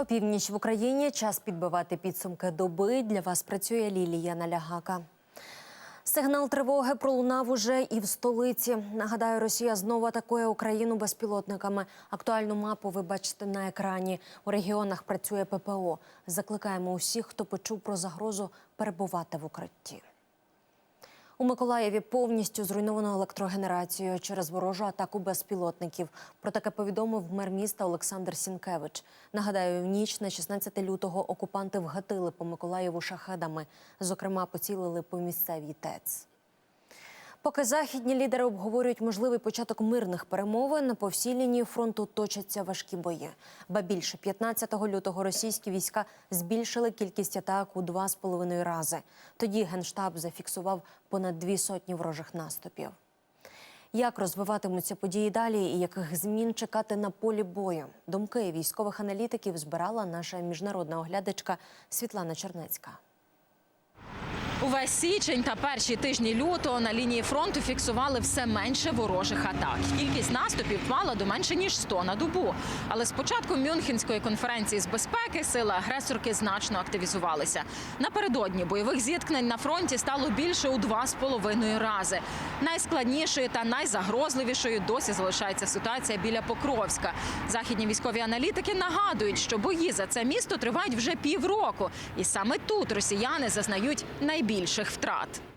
Опівніч в Україні час підбивати підсумки доби. Для вас працює Лілія Налягака. Сигнал тривоги пролунав уже і в столиці. Нагадаю, Росія знову атакує Україну безпілотниками. Актуальну мапу ви бачите на екрані. У регіонах працює ППО. Закликаємо усіх, хто почув про загрозу, перебувати в укритті. У Миколаєві повністю зруйновано електрогенерацію через ворожу атаку безпілотників. Про таке повідомив мер міста Олександр Сінкевич. Нагадаю, в ніч на 16 лютого окупанти вгатили по Миколаєву шахедами. Зокрема, поцілили по місцевій ТЕЦ. Поки західні лідери обговорюють можливий початок мирних перемовин, по всій лінії фронту точаться важкі бої. Ба більше 15 лютого російські війська збільшили кількість атак у два з половиною рази. Тоді генштаб зафіксував понад дві сотні ворожих наступів. Як розвиватимуться події далі і яких змін чекати на полі бою? Думки військових аналітиків збирала наша міжнародна оглядачка Світлана Чернецька. Увесь січень та перші тижні лютого на лінії фронту фіксували все менше ворожих атак. Кількість наступів впала до менше ніж 100 на добу. Але з початку Мюнхенської конференції з безпеки сили агресорки значно активізувалися. Напередодні бойових зіткнень на фронті стало більше у два з половиною рази. Найскладнішою та найзагрозливішою досі залишається ситуація біля Покровська. Західні військові аналітики нагадують, що бої за це місто тривають вже півроку, і саме тут росіяни зазнають найбільших втрат.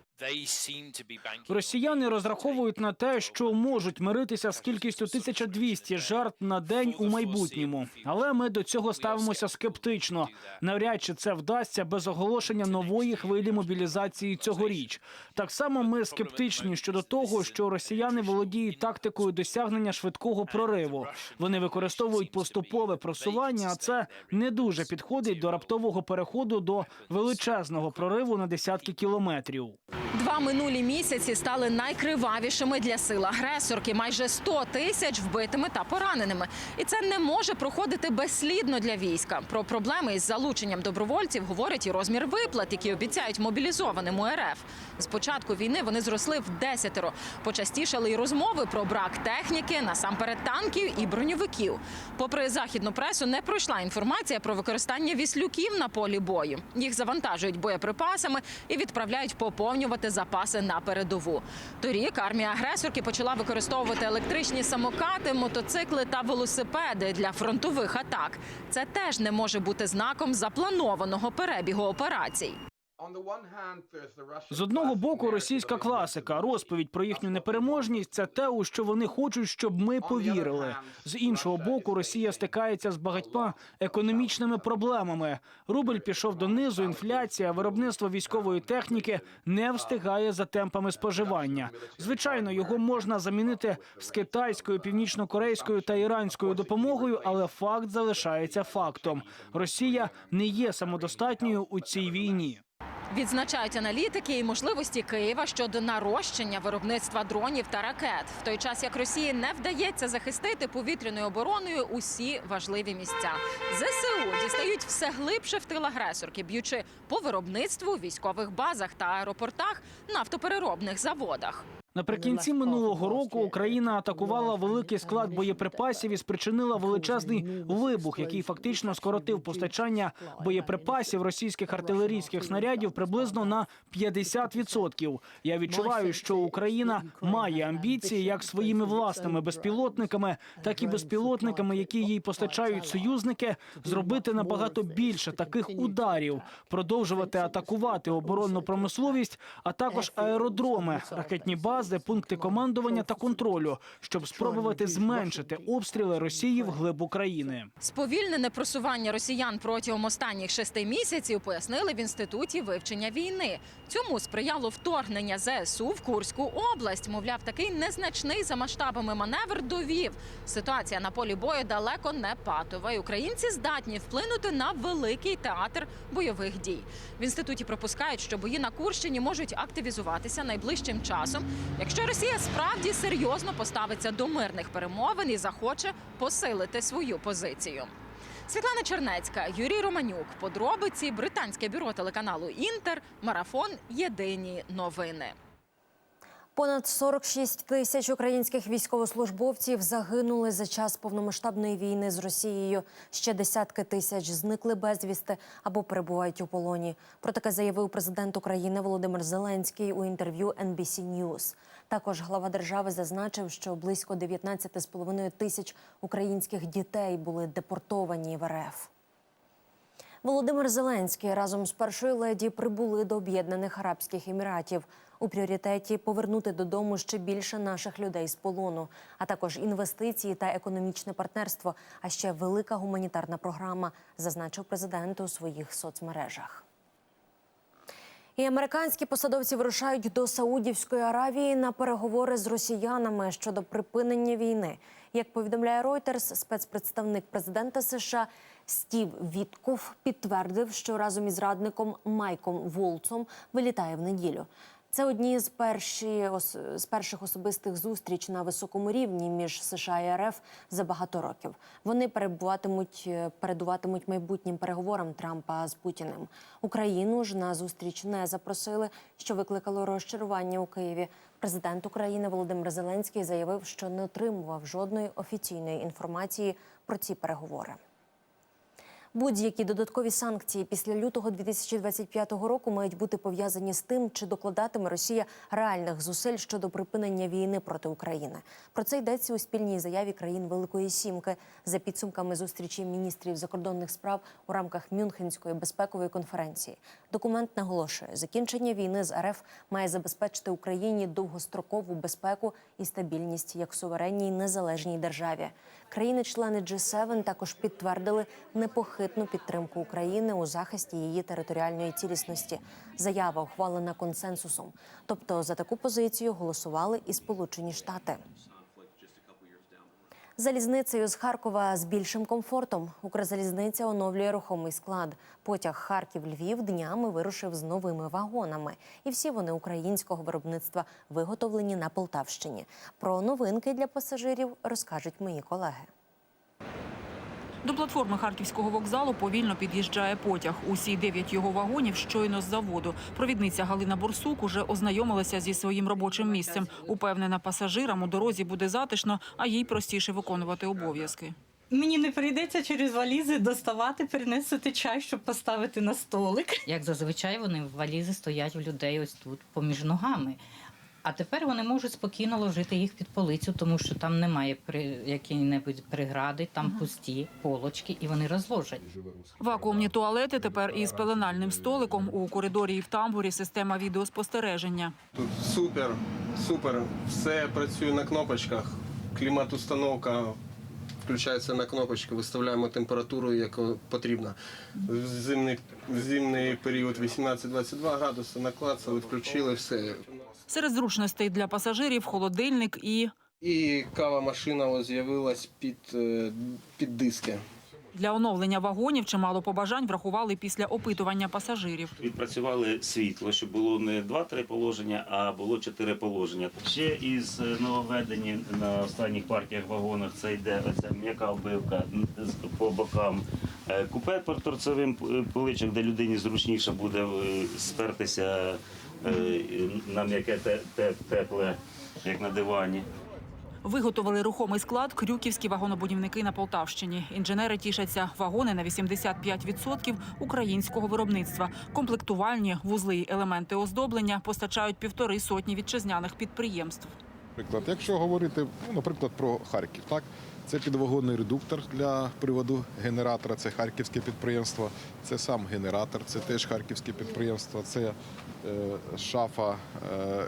Росіяни розраховують на те, що можуть миритися з кількістю 1200 жертв на день у майбутньому. Але ми до цього ставимося скептично. Навряд чи це вдасться без оголошення нової хвилі мобілізації цьогоріч. Так само ми скептичні щодо того, що росіяни володіють тактикою досягнення швидкого прориву. Вони використовують поступове просування, а це не дуже підходить до раптового переходу до величезного прориву на десятки кілометрів. Два минулі місяці стали найкривавішими для сил агресорки. Майже 100 тисяч вбитими та пораненими. І це не може проходити безслідно для війська. Про проблеми із залученням добровольців говорить і розмір виплат, які обіцяють мобілізованим у РФ. З початку війни вони зросли в десятеро. Почастішали й розмови про брак техніки, насамперед танків і броньовиків. Попри західну пресу, не пройшла інформація про використання віслюків на полі бою. Їх завантажують боєприпасами і відправляють поповнювати запаси на передову. Торік армія агресорки почала використовувати електричні самокати, мотоцикли та велосипеди для фронтових атак. Це теж не може бути знаком запланованого перебігу операцій. З одного боку, російська класика, розповідь про їхню непереможність це те, у що вони хочуть, щоб ми повірили. З іншого боку, Росія стикається з багатьма економічними проблемами. Рубль пішов донизу, інфляція, виробництво військової техніки не встигає за темпами споживання. Звичайно, його можна замінити з китайською, північно-корейською та іранською допомогою, але факт залишається фактом: Росія не є самодостатньою у цій війні. Відзначають аналітики і можливості Києва щодо нарощення виробництва дронів та ракет, в той час як Росії не вдається захистити повітряною обороною усі важливі місця. ЗСУ дістають все глибше в тил агресорки, б'ючи по виробництву, військових базах та аеропортах, нафтопереробних заводах. Наприкінці минулого року Україна атакувала великий склад боєприпасів і спричинила величезний вибух, який фактично скоротив постачання боєприпасів російських артилерійських снарядів приблизно на 50%. Я відчуваю, що Україна має амбіції як своїми власними безпілотниками, так і безпілотниками, які їй постачають союзники, зробити набагато більше таких ударів, продовжувати атакувати оборонну промисловість, а також аеродроми, ракетні бази бази, пункти командування та контролю, щоб спробувати зменшити обстріли Росії вглиб України. Сповільнене просування росіян протягом останніх шести місяців пояснили в інституті вивчення війни. Цьому сприяло вторгнення ЗСУ в Курську область. Мовляв, такий незначний за масштабами маневр довів. Ситуація на полі бою далеко не патова. і Українці здатні вплинути на великий театр бойових дій. В інституті припускають, що бої на Курщині можуть активізуватися найближчим часом, якщо Росія справді серйозно поставиться до мирних перемовин і захоче посилити свою позицію. Світлана Чернецька, Юрій Романюк. Подробиці британське бюро телеканалу Інтер. Марафон. Єдині новини. Понад 46 тисяч українських військовослужбовців загинули за час повномасштабної війни з Росією. Ще десятки тисяч зникли безвісти або перебувають у полоні. Про таке заявив президент України Володимир Зеленський у інтерв'ю NBC News. Також глава держави зазначив, що близько 19,5 тисяч українських дітей були депортовані в РФ. Володимир Зеленський разом з першою леді прибули до Об'єднаних Арабських Еміратів. У пріоритеті повернути додому ще більше наших людей з полону, а також інвестиції та економічне партнерство, а ще велика гуманітарна програма, зазначив президент у своїх соцмережах. І американські посадовці вирушають до Саудівської Аравії на переговори з росіянами щодо припинення війни. Як повідомляє Reuters, спецпредставник президента США Стів Вітков підтвердив, що разом із радником Майком Волцом вилітає в неділю. Це одні з, перші, з перших особистих зустріч на високому рівні між США і РФ за багато років. Вони перебуватимуть, е, передуватимуть майбутнім переговорам Трампа з Путіним. Україну ж на зустріч не запросили, що викликало розчарування у Києві. Президент України Володимир Зеленський заявив, що не отримував жодної офіційної інформації про ці переговори. Будь-які додаткові санкції після лютого 2025 року мають бути пов'язані з тим, чи докладатиме Росія реальних зусиль щодо припинення війни проти України. Про це йдеться у спільній заяві країн Великої Сімки за підсумками зустрічі міністрів закордонних справ у рамках Мюнхенської безпекової конференції. Документ наголошує, закінчення війни з РФ має забезпечити Україні довгострокову безпеку і стабільність як суверенній незалежній державі. Країни-члени G7 також підтвердили непохитну підтримку України у захисті її територіальної цілісності. Заява ухвалена консенсусом. Тобто за таку позицію голосували і Сполучені Штати. Залізницею з Харкова з більшим комфортом. Укрзалізниця оновлює рухомий склад. Потяг Харків-Львів днями вирушив з новими вагонами. І всі вони українського виробництва виготовлені на Полтавщині. Про новинки для пасажирів розкажуть мої колеги. До платформи харківського вокзалу повільно під'їжджає потяг. Усі дев'ять його вагонів щойно з заводу. Провідниця Галина Борсук уже ознайомилася зі своїм робочим місцем. Упевнена, пасажирам у дорозі буде затишно, а їй простіше виконувати обов'язки. Мені не прийдеться через валізи доставати, перенести чай, щоб поставити на столик. Як зазвичай вони валізи стоять у людей ось тут поміж ногами. А тепер вони можуть спокійно ложити їх під полицю, тому що там немає при які-небудь прегради, там пусті полочки, і вони розложать. Вакуумні туалети тепер із пеленальним столиком у коридорі і в тамбурі система відеоспостереження. Тут супер, супер. Все працює на кнопочках. Клімат-установка включається на кнопочку, виставляємо температуру, яку потрібно. В зимний, в зимний період 18-22 градуси наклацали, включили все. Серед зручностей для пасажирів холодильник і І кава машина з'явилась під, е, під диски. Для оновлення вагонів чимало побажань врахували після опитування пасажирів. Відпрацювали світло, щоб було не два-три положення, а було чотири положення. Ще із е, нововведені на останніх партіях вагонах це йде оця м'яка вбивка з- по бокам. Е, Купе по торцевим е, поличок, де людині зручніше буде спертися на м'яке те- те- тепле, як на дивані. Виготовили рухомий склад крюківські вагонобудівники на Полтавщині. Інженери тішаться вагони на 85% українського виробництва. Комплектувальні вузли й елементи оздоблення постачають півтори сотні вітчизняних підприємств. Наприклад, якщо говорити, ну, наприклад, про Харків, так це підвагонний редуктор для приводу генератора, це харківське підприємство, це сам генератор, це теж харківське підприємство, це е, шафа, е, е,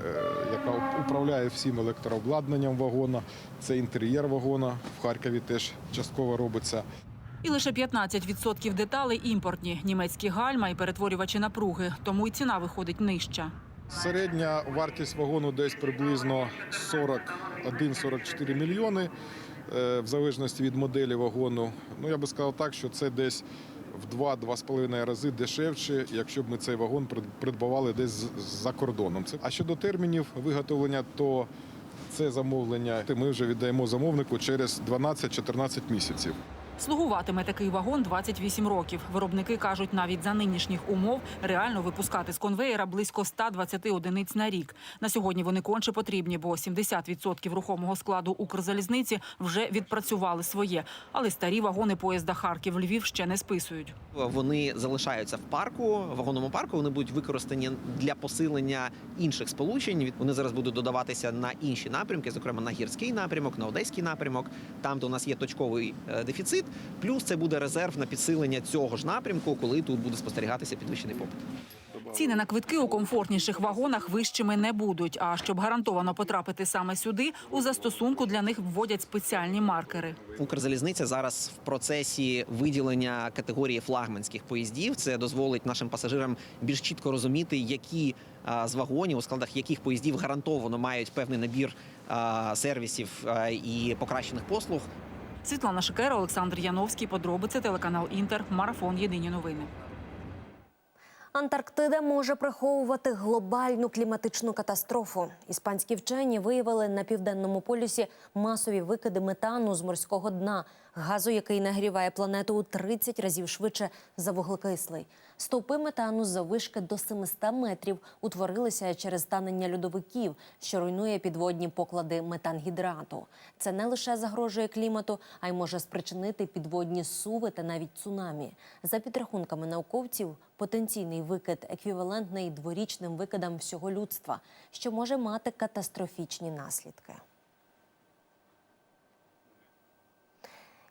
яка управляє всім електрообладнанням вагона, це інтер'єр вагона. В Харкові теж частково робиться. І лише 15% деталей імпортні. Німецькі гальма і перетворювачі напруги. Тому й ціна виходить нижча. Середня вартість вагону десь приблизно 41-44 мільйони, е, в залежності від моделі вагону. Ну я би сказав так, що це десь в 2-2,5 рази дешевше, якщо б ми цей вагон прид- придбавали десь за кордоном. А щодо термінів виготовлення, то це замовлення ми вже віддаємо замовнику через 12-14 місяців. Слугуватиме такий вагон 28 років. Виробники кажуть, навіть за нинішніх умов реально випускати з конвеєра близько 120 одиниць на рік. На сьогодні вони конче потрібні, бо 70% рухомого складу Укрзалізниці вже відпрацювали своє. Але старі вагони поїзда Харків-Львів ще не списують. Вони залишаються в парку, в вагонному парку. Вони будуть використані для посилення інших сполучень. Вони зараз будуть додаватися на інші напрямки, зокрема на гірський напрямок, на одеський напрямок, там, де у нас є точковий е, дефіцит. Плюс це буде резерв на підсилення цього ж напрямку, коли тут буде спостерігатися підвищений попит. Ціни на квитки у комфортніших вагонах вищими не будуть. А щоб гарантовано потрапити саме сюди, у застосунку для них вводять спеціальні маркери. Укрзалізниця зараз в процесі виділення категорії флагманських поїздів. Це дозволить нашим пасажирам більш чітко розуміти, які з вагонів, у складах яких поїздів гарантовано мають певний набір сервісів і покращених послуг. Світлана Шикера, Олександр Яновський. Подробиці телеканал Інтер. Марафон. Єдині новини. Антарктида може приховувати глобальну кліматичну катастрофу. Іспанські вчені виявили на південному полюсі масові викиди метану з морського дна, газу, який нагріває планету у 30 разів швидше за вуглекислий. Стовпи метану з заввишки до 700 метрів утворилися через танення льодовиків, що руйнує підводні поклади метангідрату. Це не лише загрожує клімату, а й може спричинити підводні суви та навіть цунамі. За підрахунками науковців, потенційний викид еквівалентний дворічним викидам всього людства, що може мати катастрофічні наслідки.